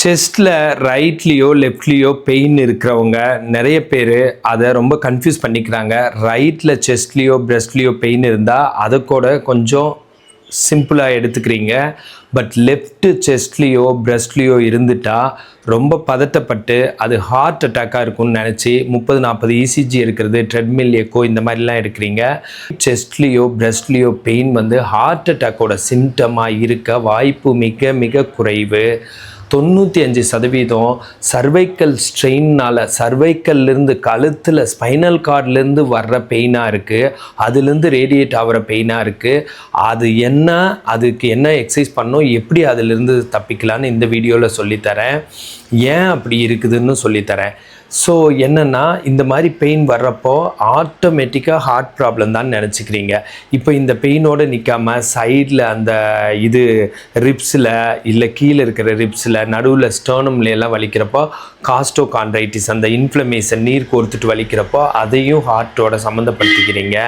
செஸ்ட்டில் ரைட்லேயோ லெஃப்ட்லேயோ pain இருக்கிறவங்க நிறைய பேர் அதை ரொம்ப கன்ஃபியூஸ் பண்ணிக்கிறாங்க. ரைட்டில் செஸ்ட்லேயோ பிரஸ்ட்லேயோ பெயின் இருந்தால் அதை கூட கொஞ்சம் சிம்பிளாக எடுத்துக்கிறீங்க. பட் லெஃப்ட் செஸ்ட்லேயோ பிரஸ்ட்லேயோ இருந்துட்டால் ரொம்ப பதட்டப்பட்டு அது ஹார்ட் அட்டாக்காக இருக்கும்னு நினச்சி முப்பது நாற்பது இசிஜி எடுக்கிறது ட்ரெட்மில் எக்கோ இந்த மாதிரிலாம் எடுக்கிறீங்க. செஸ்ட்லேயோ பிரஸ்ட்லேயோ பெயின் வந்து ஹார்ட் அட்டாக்கோட சிம்டமாக இருக்க வாய்ப்பு மிக மிக குறைவு. தொண்ணூற்றி அஞ்சு சதவீதம் சர்வைக்கல் ஸ்ட்ரெயின்னால் சர்வைக்கல்லேருந்து கழுத்தில் ஸ்பைனல் கார்ட்லேருந்து வர்ற பெயினாக இருக்குது அதுலேருந்து ரேடியேட் ஆகிற பெயினாக இருக்குது அது என்ன அதுக்கு என்ன எக்ஸசைஸ் பண்ணணும் எப்படி அதிலிருந்து தப்பிக்கலான்னு இந்த வீடியோவில் சொல்லித்தரேன். ஏன் அப்படி இருக்குதுன்னு சொல்லித்தரேன். ஸோ என்னென்னா இந்த மாதிரி பெயின் வர்றப்போ ஆட்டோமேட்டிக்காக ஹார்ட் ப்ராப்ளம் தான் நினச்சிக்கிறீங்க. இப்போ இந்த பெயினோடு நிற்காம சைடில் அந்த இது ரிப்ஸில் இல்லை கீழே இருக்கிற ரிப்ஸில் நடுவில் ஸ்டர்னம்ல எல்லாம் வலிக்கிறப்போ காஸ்டோ கான்ட்ரைட்டிஸ் அந்த இன்ஃப்ளமேஷன் நீர் கோர்த்துட்டு வலிக்கிறப்போ அதையும் ஹார்ட்டோட சம்மந்தப்படுத்திக்கிறீங்க.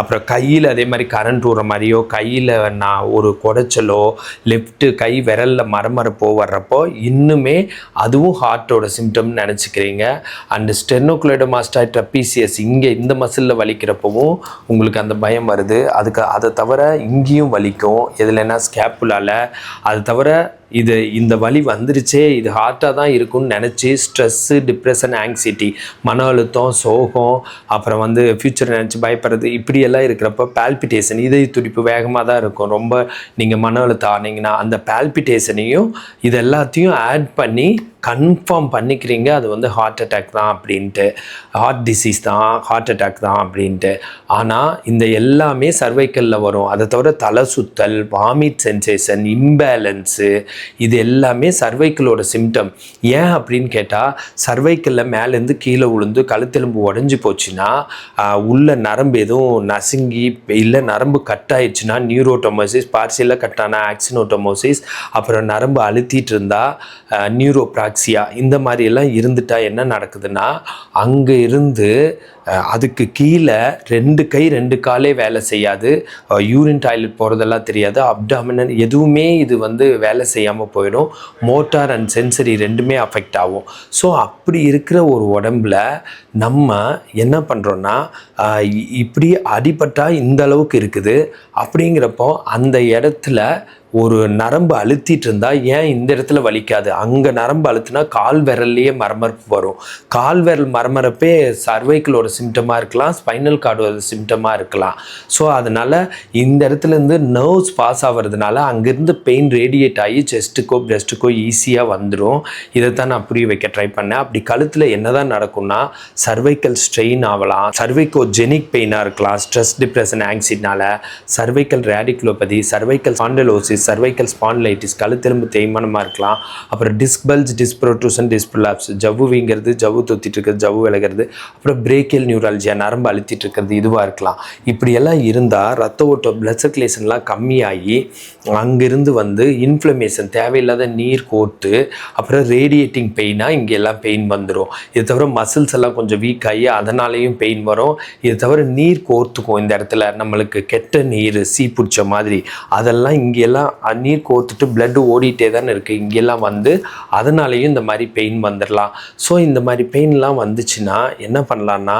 அப்புறம் கையில் அதே மாதிரி கரண்ட் விடுற மாதிரியோ கையில் நான் ஒரு குடைச்சலோ லெஃப்ட்டு கை விரலில் மரமரப்போ வர்றப்போ இன்னுமே அதுவும் ஹார்ட்டோட சிம்டம் நினச்சிக்கிறீங்க. அண்டு ஸ்டெர்னோக்ளைடோமாஸ்டாய் பிசிஎஸ் இங்கே இந்த மசிலில் வலிக்கிறப்பவும் உங்களுக்கு அந்த பயம் வருது. அதுக்கு அதை தவிர இங்கேயும் வலிக்கும். எதுலன்னா ஸ்கேப்புலால் அது தவிர இது இந்த வழி வந்துருச்சே இது ஹார்ட்டாக தான் இருக்கும்னு நினச்சி ஸ்ட்ரெஸ்ஸு டிப்ரெஷன் ஆங்ஸைட்டி மன அழுத்தம் சோகம் அப்புறம் வந்து ஃப்யூச்சர் நினச்சி பயப்படுறது இப்படியெல்லாம் இருக்கிறப்ப பால்பிட்டேஷன் இதய துடிப்பு வேகமாக தான் இருக்கும். ரொம்ப நீங்கள் மன அழுத்தம் ஆனீங்கன்னா அந்த பால்பிட்டேஷனையும் இது எல்லாத்தையும் ஆட் பண்ணி கன்ஃபார்ம் பண்ணிக்கிறீங்க அது வந்து ஹார்ட் அட்டாக் தான் அப்படின்ட்டு. ஹார்ட் டிசீஸ் தான் ஹார்ட் அட்டாக் தான் அப்படின்ட்டு. ஆனால் இந்த எல்லாமே சர்வைக்கலில் வரும். அதை தவிர தலை சுத்தல் வாமிட் சென்சேஷன் இம்பேலன்ஸு இது எல்லாமே சர்வைக்கிளோட சிம்டம் ஏன் அப்படின்னு கேட்டால் சர்வைக்கிளில் மேலேருந்து கீழே விழுந்து கழுத்தெலும்பு உடஞ்சி போச்சுன்னா உள்ள நரம்பு எதுவும் நசுங்கி இல்லை நரம்பு கட் ஆயிடுச்சுன்னா நியூரோட்டோமோசிஸ் பார்சியலாக கட்டான ஆக்சினோட்டோமோசிஸ் அப்புறம் நரம்பு அழுத்திட்டு இருந்தால் நியூரோப்ராக்சியா இந்த மாதிரியெல்லாம் இருந்துட்டா என்ன நடக்குதுன்னா அங்கே இருந்து அதுக்கு கீழே ரெண்டு கை ரெண்டு காலே வேலை செய்யாது. யூரின் டாய்லெட் போகிறதெல்லாம் தெரியாது. அப்டாமினன் எதுவுமே இது வந்து வேலை செய்யாமல் போயிடும். மோட்டார் அண்ட் சென்சரி ரெண்டுமே அஃபெக்ட் ஆகும். ஸோ அப்படி இருக்கிற ஒரு உடம்புல நம்ம என்ன பண்ணுறோன்னா இப்படி அடிபட்டால் இந்த அளவுக்கு இருக்குது. அப்படிங்கிறப்போ அந்த இடத்துல ஒரு நரம்பு அழுத்திட்டு இருந்தால் ஏன் இந்த இடத்துல வலிக்காது? அங்கே நரம்பு அழுத்தினா கால் விரல்லையே மரமரப்பு வரும். கால் விரல் மரமரப்பே சர்வைக்கலோட சிம்டமாக இருக்கலாம் ஸ்பைனல் கார்டோட சிம்டமாக இருக்கலாம். ஸோ அதனால் இந்த இடத்துல இருந்து நர்வ்ஸ் பாஸ் ஆகிறதுனால அங்கேருந்து பெயின் ரேடியேட் ஆகி செஸ்ட்டுக்கோ பிரஸ்ட்டுக்கோ ஈஸியாக வந்துடும் இதைத்தான் நான் புரிய வைக்க ட்ரை பண்ணேன். அப்படி கழுத்தில் என்னதான் நடக்கும்னா சர்வைக்கல் ஸ்ட்ரெயின் ஆகலாம். சர்வைக்கோ ஜெனிக் பெயினாக இருக்கலாம் stress depression ஆங்ஸிட்னால cervical radiculopathy cervical spondylosis cervical spondylitis கழுத்தெலும்பு தேய்மானமாக இருக்கலாம். அப்புறம் டிஸ்பல்ஜ் டிஸ்ப்ரோட்ரூஷன் டிஸ்பிளாப்ஸ் ஜவ்வு வீங்கிறது ஜவ்வு தொத்திட்டு இருக்கிறது ஜவ்வு விலகிறது. அப்புறம் பிரேக்கியல் நியூராலஜியா நரம்பு அழுத்திட்டு இருக்கிறது இதுவாக இருக்கலாம். இப்படியெல்லாம் இருந்தால் ரத்த ஓட்டம் பிளட் சர்க்குலேஷன்லாம் கம்மியாகி அங்கேருந்து வந்து இன்ஃப்ளமேஷன் தேவையில்லாத நீர் கோர்த்து அப்புறம் ரேடியேட்டிங் பெயினாக இங்கே எல்லாம் பெயின் வந்துடும் இது தவிர மசில்ஸ் எல்லாம் கொஞ்சம் வீக் ஆகி அதனாலேயும் பெயின் வரும். இது தவிர நீர் கோர்த்துக்கும் இந்த இடத்துல நம்மளுக்கு கெட்ட நீர் சீ பிடிச்ச மாதிரி அதெல்லாம் இங்கெல்லாம் நீர் கோர்த்துட்டு blood ஓடிட்டே தானே இருக்குது இங்கெல்லாம் வந்து அதனாலேயும் இந்த மாதிரி பெயின் வந்துடலாம் ஸோ இந்த மாதிரி பெயின்லாம் வந்துச்சுன்னா என்ன பண்ணலான்னா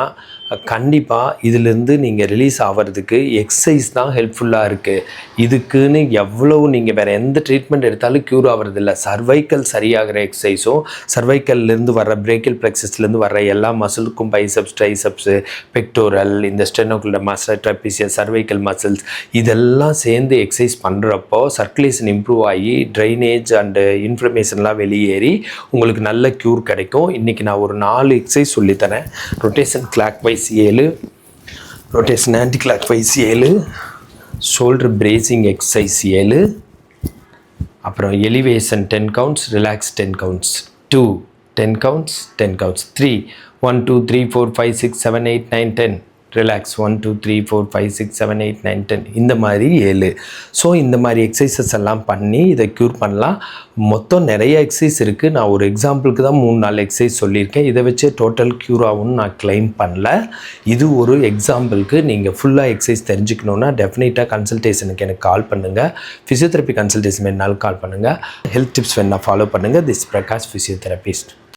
கண்டிப்பாக இதிலேருந்து நீங்கள் ரிலீஸ் ஆகிறதுக்கு எக்ஸசைஸ் தான் ஹெல்ப்ஃபுல்லாக இருக்குது இதுக்குன்னு எவ்வளவு நீங்கள் வேறு எந்த ட்ரீட்மெண்ட் எடுத்தாலும் க்யூர் ஆகிறதில்ல சர்வைக்கல் சரியாகிற எக்ஸசைஸும் சர்வைக்கல்லேருந்து வர பிரேக்கல் ப்ளெக்ஸஸ்லேருந்து வர எல்லா மசிலுக்கும் பைசப்ஸ் ட்ரைசப்ஸு பெக்டோரல் இந்த ஸ்டெனோக்குள்ள மசில் ட்ரப்பிசியல் சர்வைக்கல் மசில்ஸ் இதெல்லாம் சேர்ந்து எக்ஸசைஸ் பண்ணுறப்போ சர்க்குலேஷன் இம்ப்ரூவ் ஆகி ட்ரைனேஜ் அண்டு இன்ஃப்ளமேஷன்லாம் வெளியேறி உங்களுக்கு நல்ல க்யூர் கிடைக்கும். இன்றைக்கி நான் ஒரு நாலு எக்ஸசைஸ் சொல்லித்தரேன். ரொட்டேஷன் கிளாக் வைஸ் ஏழு. ரொட்டேஷன் ஆன்டி கிளாக் வைஸ் ஏழு. ஷோல்டர் பிரேசிங் எக்ஸசைஸ் ஏழு. அப்புறம் elevation ten counts relax ten counts two ten counts ten counts three one two three four five six seven eight nine ten relax one two three four five six seven eight nine ten இந்த மாதிரி ஏழு. So இந்த மாதிரி exercises எல்லாம் பண்ணி இதை cure பண்ணலாம். மொத்தம் நிறைய எக்ஸசைஸ் இருக்குது நான் ஒரு எக்ஸாம்பிளுக்கு தான் மூணு நாலு எக்ஸசைஸ் சொல்லியிருக்கேன். இதை வச்சு டோட்டல் க்யூர் ஆகும்னு நான் கிளைம் பண்ணல. இது ஒரு எக்ஸாம்பிளுக்கு நீங்கள் ஃபுல்லாக எக்ஸசைஸ் தெரிஞ்சுக்கணுன்னா டெஃபினட்டாக கன்சல்டேஷனுக்கு எனக்கு கால் பண்ணுங்கள் ஃபிசியோதெரப்பி கன்சல்டேஷன் வேணுனாலும் கால் பண்ணுங்கள் ஹெல்த் டிப்ஸ் வேணால் ஃபாலோ பண்ணுங்கள் திஸ் பிரகாஷ் ஃபிசியோதெரபிஸ்ட்